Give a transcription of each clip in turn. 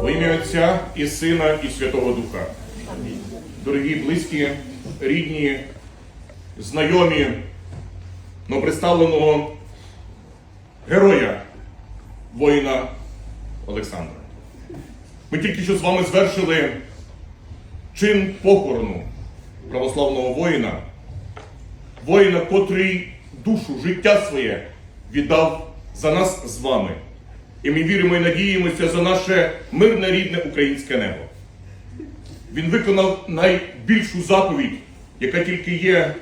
Во ім'я Отця і Сина, і Святого Духа. Дорогі, близькі, рідні, знайомі, новоприставленого героя, воїна Олександра. Ми тільки що з вами звершили чин похорону православного воїна, воїна, котрий душу, життя своє віддав за нас з вами. І ми віримо і надіємося за наше мирне рідне українське небо. Він виконав найбільшу заповідь, яка тільки є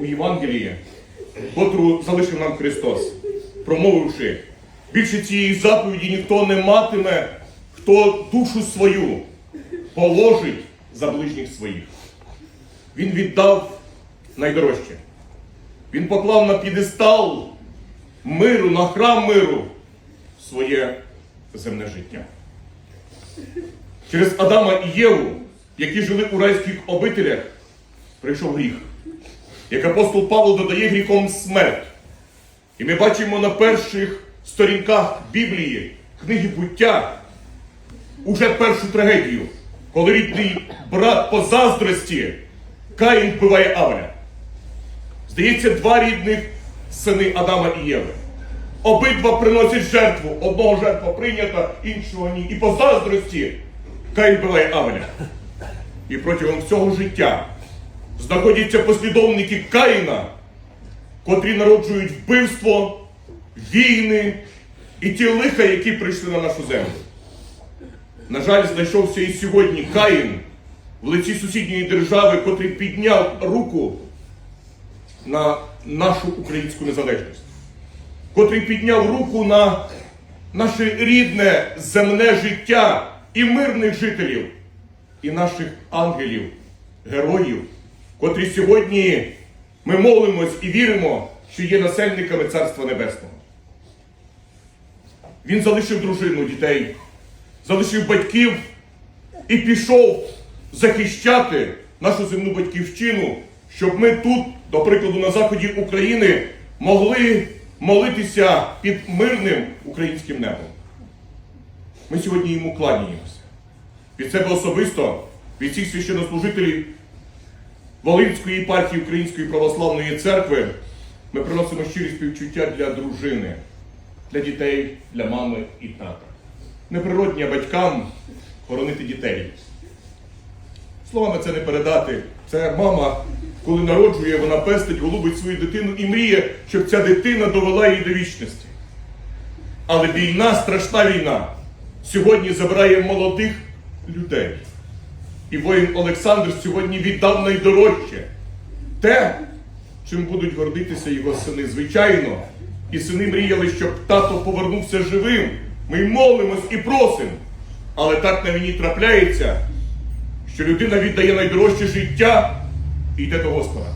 у Євангелії, котру залишив нам Христос, промовивши, більше цієї заповіді ніхто не матиме, хто душу свою положить за ближніх своїх. Він віддав найдорожче. Він поклав на підестал миру, на храм миру своє земне життя. Через Адама і Єву, які жили у райських обителях, прийшов гріх, як апостол Павло додає гріхом смерть. І ми бачимо на перших сторінках Біблії, книги буття, уже першу трагедію, коли рідний брат по заздрості Каїн вбиває Авеля. Здається, два рідних сини Адама і Єви. Обидва приносять жертву. Одного жертва прийнята, іншого ні. І по заздрості Каїн вбиває Авеля. І протягом всього життя знаходяться послідовники Каїна, котрі народжують вбивство, війни і ті лиха, які прийшли на нашу землю. На жаль, знайшовся і сьогодні Каїн в лиці сусідньої держави, котрий підняв руку на нашу українську незалежність, котрий підняв руку на наше рідне земне життя і мирних жителів, і наших ангелів, героїв, котрі сьогодні ми молимось і віримо, що є насельниками Царства Небесного. Він залишив дружину дітей, залишив батьків і пішов захищати нашу земну батьківщину, щоб ми тут, до прикладу, на заході України, могли молитися під мирним українським небом. Ми сьогодні йому кланяємося. Від себе особисто, від всіх священнослужителів Волинської єпархії Української православної церкви ми приносимо щирі співчуття для дружини, для дітей, для мами і тата. Неприродні батькам хоронити дітей. Словами це не передати. Це мама, коли народжує, вона пестить, голубить свою дитину і мріє, щоб ця дитина довела її до вічності. Але війна, страшна війна, сьогодні забирає молодих людей. І воїн Олександр сьогодні віддав найдорожче те, чим будуть гордитися його сини. Звичайно, і сини мріяли, щоб тато повернувся живим. Ми молимось і просимо. Але так на війні трапляється, що людина віддає найдорожче життя і йде до Господа.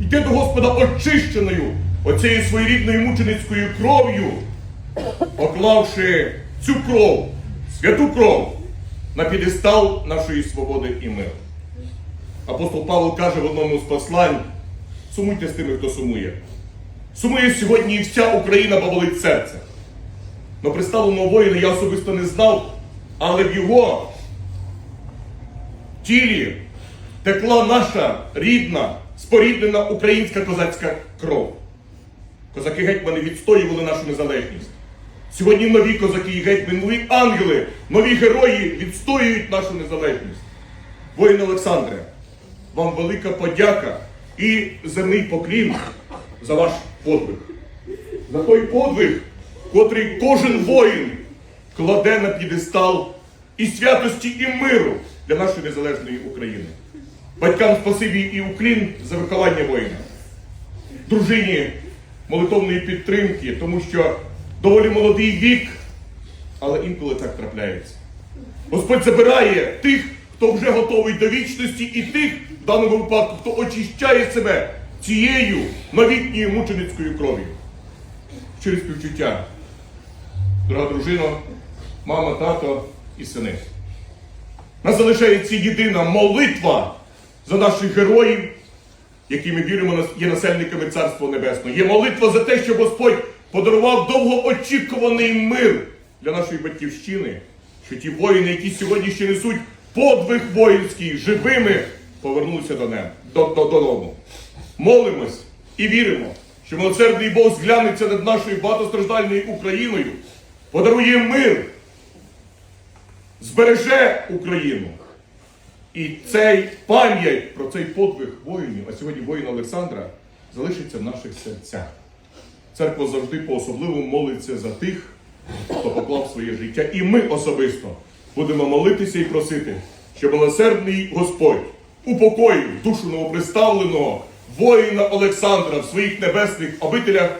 Йде до Господа очищеною оцією своєрідною мученицькою кров'ю, поклавши цю кров, святу кров на підестал нашої свободи і миру. Апостол Павло каже в одному з послань: сумуйте з тими, хто сумує. Сумує сьогодні і вся Україна, бо болить серце. Но представленого воїна я особисто не знав, але в його тілі текла наша рідна, споріднена українська козацька кров. Козаки гетьмани відстоювали нашу незалежність. Сьогодні нові козаки і гетьмани, нові ангели, нові герої відстоюють нашу незалежність. Воїн Олександре, вам велика подяка і земний поклін за ваш подвиг. За той подвиг, котрий кожен воїн кладе на п'єдестал і святості, і миру для нашої незалежної України. Батькам спасибі і уклін за виховання воїна. Дружині молитовної підтримки, тому що доволі молодий вік, але інколи так трапляється. Господь забирає тих, хто вже готовий до вічності, і тих, в даному випадку, хто очищає себе цією новітньою мученицькою кров'ю. Через співчуття. Дорога дружина, мама, тато і сини. Нас залишається єдина молитва за наших героїв, які ми віримо, є насельниками Царства Небесного. Є молитва за те, щоб Господь подарував довгоочікуваний мир для нашої батьківщини що ті воїни, які сьогодні ще несуть подвиг воїнський, живими повернулися до неб, до, до, додому. Молимось і віримо, що милосердний Бог зглянеться над нашою багатостраждальною Україною, подарує мир, збереже Україну. І цей пам'ять про цей подвиг воїнів, а сьогодні воїна Олександра, залишиться в наших серцях. Церква завжди по-особливому молиться за тих, хто поклав своє життя. І ми особисто будемо молитися і просити, щоб милосердний Господь упокоїв душу новоприставленого воїна Олександра в своїх небесних обителях